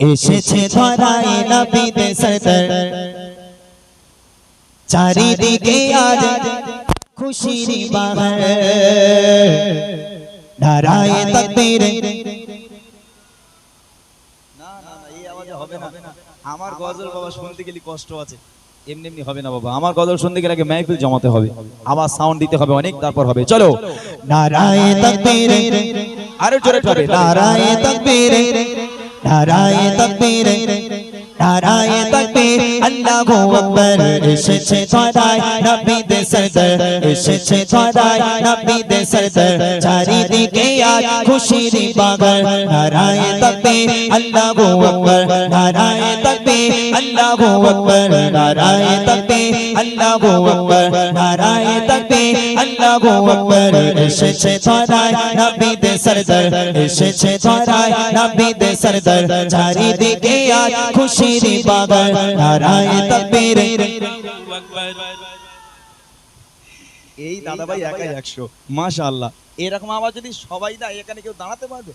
এসেছে নবীদের সরদার চারিদিকে আজ খুশির বাহার। নারায় তকবীর। না না না এই আওয়াজে হবে না। আমার গজল বাবা শুনতে গেলে কষ্ট আছে। এমনি এমনি হবে না বাবা। আমার গজল শুনতে গেলে আগে জমাতে হবে। আবার সাউন্ড দিতে হবে অনেক তারপর হবে। চলো। নারায় তকবীর। আরও জোরে হবে নারায় তকবীর। নারায় তকবীর নারায় তকবীর আল্লাহু আকবার এসেছে ধরায় নবীদের সরদার এসেছে ধরায় নবীদের সরদার চারিদিকে আজ খুশির বাগান নারায় তকবীর, আল্লাহু আকবার। নারায় তকবীর, আল্লাহু আকবার। নারায় তকবীর, আল্লাহু আকবার। নারায় তকবীর, আল্লাহু আকবার। এসেছে ধরায় নবীদের সরদার এসেছে ধরায় নবীদের সরদার চারিদিকে আজ খুশির বাগান নারায় তকবীর এই দাদা ভাই একাই একশো। মাশাআল্লাহ। এরকম আওয়াজ যদি সবাই দেয় এখানে কেউ দাঁড়াতে পারবে?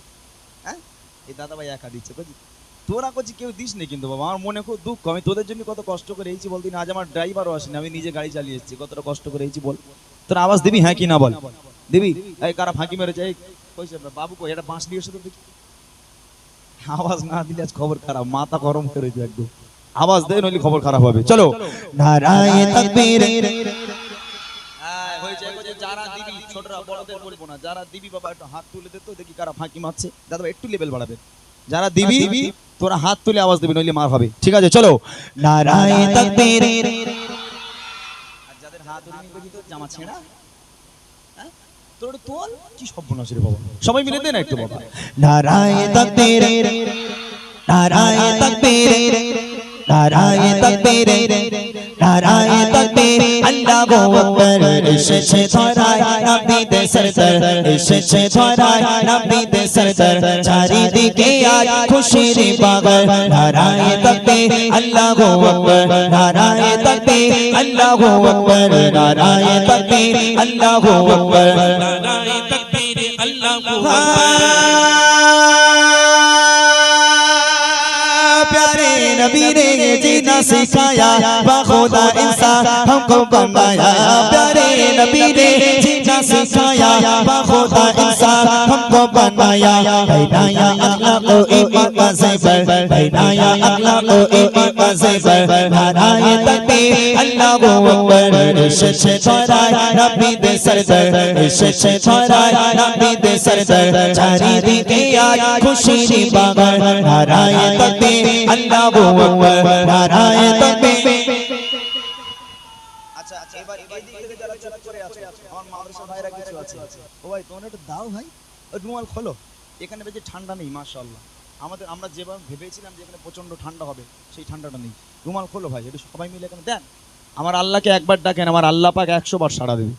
হ্যাঁ? এই দাদা ভাই একা দিচ্ছে বুঝলি? তোরা করছি কেউ দিস নি কিন্তু বাবা আমার মনে খুব দুঃখ। আমি তোদের জন্য কত কষ্ট করে এইছি বলদিন আজ আমার ড্রাইভারও আসেনি আমি নিজে গাড়ি চালিয়ে এসেছি কতটা কষ্ট করে এইছি বল। তোর আওয়াজ দিবি হ্যাঁ কি না বল? দিবি? এই কারা ফাঁকি মেরেছে এই কইছে বাবু কই? এটা বাঁশ নিয়ে এসে দেখি আওয়াজ না দিলে আজ খবর খারাপ মাথা গরম করে দিও একদম। আওয়াজ দে নইলে খবর খারাপ হবে। চলো। নারায় তকবীর হয়েছে, হয়েছে, যারা দিবি ছোটরা বড়দের বলব না। যারা দিবি বাবা একটু হাত তুলে দে তো দেখি কারা ফাঁকি মারছে। দাদা একটু লেভেল বাড়াবে। যারা দিবি তোরা হাত তুলে আওয়াজ দিবি নইলে মার হবে। ঠিক আছে চলো। নারায় তকবীর আর যাদের হাত উড়িয়ে গেছি তো জামা ছেঁড়া। হ্যাঁ? তোর তোল। কি সর্বনাশ রে বাবা। সবাই মিলে দে না একটু বাবা। নারায় তকবীর। নারায় তকবীর। নারায় তকবীর। নারায় তকবীর আল্লাহু আকবার এসেছে ধরায় নবীদের সরদার এসেছে ধরায় নবীদের সরদার। চারিদিকে আজ খুশির বাগর নারায়ে তকবে আল্লাহু আকবার নারায়ে তকবে আল্লাহু আকবার নারায়ে তকবে আল্লাহু আকবার। নারায়ে তকবীর আল্লাহু আকবার। نبی نے جینا سکھایا नबी ने जीना सिखाया बाखुदा इंसान हमको बनाया बनाया अल्लाह को ईमान का ज़बर बनाया अल्लाह को ईमान का ज़बर नाराए तकबीर अल्लाह हु अकबर इश्श छोराए नबी दे सरदर इश्श छोराए नबी दे सरदर चारी दी गया खुशी दी बागर नाराए तकबीर अल्लाह हु अकबर नाराए तकबीर আচ্ছা আচ্ছা এবার এই দিক থেকে যারা চুপ করে আছে আমার মাদ্রাসা ভাইরা কিছু আছে? ও ভাই তোমরা একটু দাও ভাই। ওই রুমাল খোলো। এখানে বেশি ঠান্ডা নেই মাশাআল্লাহ। আমাদের আমরা যেভাবে ভেবেছিলাম যে এখানে প্রচণ্ড ঠান্ডা হবে সেই ঠান্ডাটা নেই। রুমাল খোলো ভাই একটু সবাই মিলে এখানে দেন। আমার আল্লাহকে একবার ডাকেন আমার আল্লাহ পাক একশো বার সাড়া দেবে।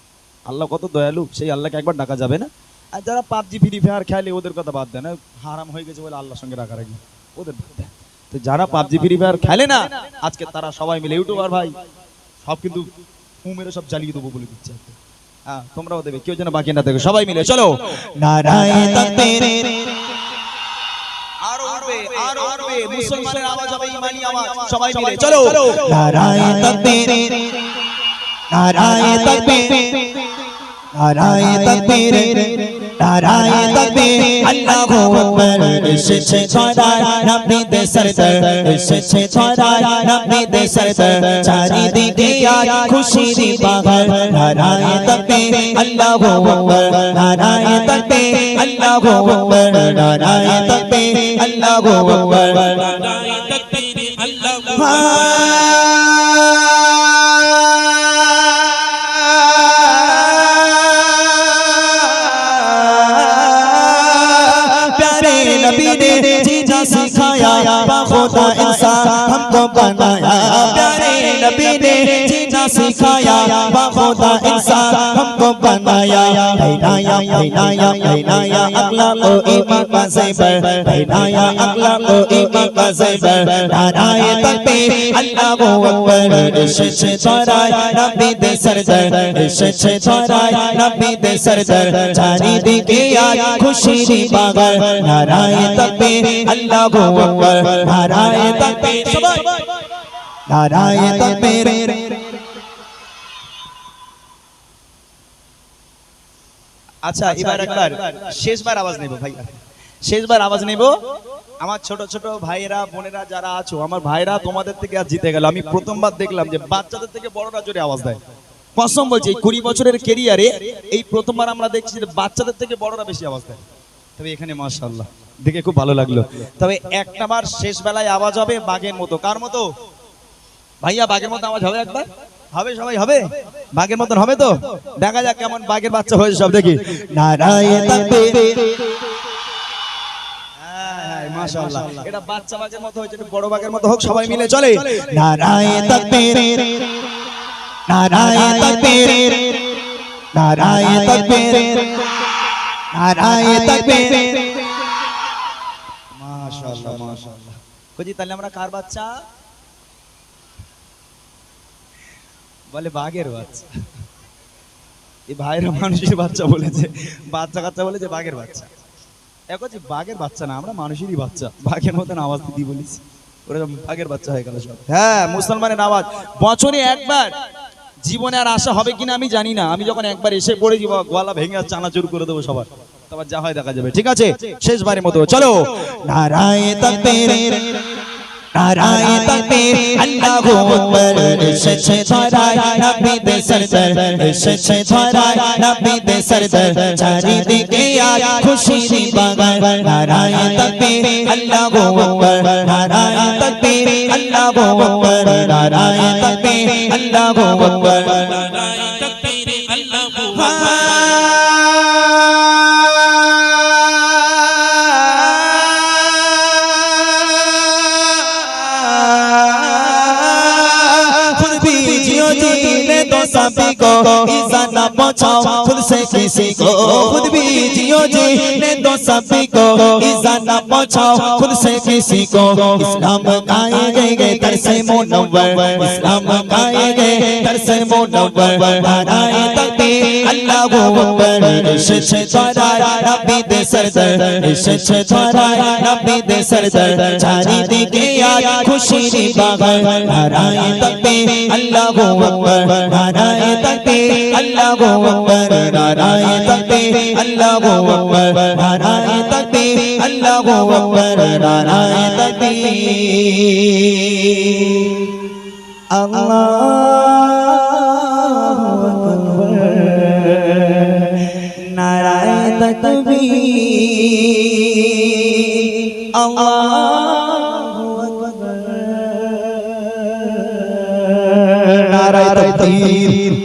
আল্লাহ কত দয়ালু সেই আল্লাহকে একবার ডাকা যাবে না? আর যারা পাবজি ফ্রি ফায়ার খেলে ওদের কথা বাদ দেন। হারাম হয়ে গেছে বলে আল্লাহর সঙ্গে রাখা রাখি ওদের বাদ দেন। তো যারা পাবজি ফ্রি ফায়ার খেলে না আজকে তারা সবাই মিলে ইউটিউবার ভাই। সব কিন্তু ফু মেরে সব জ্বালিয়ে দেবো বলে দিচ্ছে হ্যাঁ তোমরাও দেবে কেউ যেন বাকি না থাকে সবাই মিলে চলো। মুসলমানের আওয়াজ হবে ইমানি আওয়াজ সবাই মিলে চলো। নারায়ে তকবীর। নারায়ে তকবীর। নারায়ে তকবীর। নারায় তকবে আল্লাহু আকবার এসেছে ছড়া নবী দে সরদার এসেছে ছড়া নবী দে সরদার চারিদিকে আর খুশির বাহার নারায় তকবে আল্লাহু আকবার নারায় তকবে আল্লাহু আকবার নারায় তকবে আল্লাহু আকবার নারায় তকবে আল্লাহু আকবার सिखाया खुदा इंसान हमको बनाया बनाया हिनाया हिनाया अगला को ईमान का ज़ैबर हिनाया अगला को ईमान का ज़ैबर नाराए तकबीर अल्लाहु अकबर इश्क तोराय नबी दे सरदर इश्क तोराय नबी दे सरदर जानी दिखे आज खुशी दी बागर नाराए तकबीर अल्लाहु अकबर नाराए तकबीर सबाई नाराए तकबीर আচ্ছা এবার একবার শেষবার আওয়াজ নেব ভাই। শেষবার আওয়াজ নেব। আমার ছোট ছোট ভাইয়েরা বোনেরা যারা আছো আমার ভাইরা তোমাদের থেকে আর জিতে গেল। আমি প্রথমবার দেখলাম যে বাচ্চাদের থেকে বড়রা জোরে আওয়াজ দেয়। কসম বলছি এই কুড়ি বছরের কেরিয়ারে এই প্রথমবার আমরা দেখছি যে বাচ্চাদের থেকে বড়রা বেশি আওয়াজ দেয়। তবে এখানে মাশাআল্লাহ দেখে খুব ভালো লাগল। তবে একটা বার শেষ বেলায় আওয়াজ হবে বাঘের মতো। কার মতো? ভাইয়া বাঘের মতো আওয়াজ হবে একবার। হবে সবাই, হবে? বাঘের মতন হবে তো? দেখা যাক কেমন বাঘের বাচ্চা হয়েছে সব, দেখি। হ্যাঁ, আমরা কার বাচ্চা? বলে, বাঘের বাচ্চা। এই ভাইরা মানুষের বাচ্চা বলেছে, বাচ্চা কাচ্চা বলেছে বাঘের বাচ্চা। এক হচ্ছে বাঘের বাচ্চা না, আমরা মানুষেরই বাচ্চা। বাঘের মতন আওয়াজ দিদি বলিস। ওরকম বাঘের বাচ্চা হয়ে গেল সব। হ্যাঁ মুসলমানের আওয়াজ। বছরে একবার। জীবনে আর আশা হবে কিনা আমি জানি না। আমি যখন একবার এসে পড়ে পড়েছি গোয়ালা ভেঙে আর চানাচুর করে দেবো সবার। তোমার যা হয় দেখা যাবে। ঠিক আছে? শেষবারের মতো। চলো। নারায়ণ तकबीर नाराए तकबीर अल्लाहु अकबर इश्क तोराय नबी दे सरदर इश्क तोराय नबी दे सरदर जारी दिखे आज खुशी दी बागर नाराए तकबीर अल्लाहु अकबर नाराए तकबीर अल्लाहु अकबर नाराए तकबीर अल्लाहु Akbar go, is that a bunch of, to the same. मस्ती सीखो खुद भी जियो जीने दो सभी को। ईजा पहुँचाओ, खुद से किसी को। इस्लाम गाए गए गए दर से मोनवर। इस्लाम गाए गए दर से मोनवर। हराए तकते अल्लाह वो अकबर। इश्श द्वारा रबी दे सरदर। शिष्य द्वारा रबी दे सरदर। जारी दे के यार खुशी रे बागर हराए तकते अल्लाह वो अकबर। हराए तकते अल्लाह वो अकबर। हराए नाराए तकबीर अल्लाहु अकबर नाराए तकबीर अल्लाहु अकबर नाराए तकबीर अल्लाहु अकबर नाराए तकबीर अल्लाहु अकबर नाराए तकबीर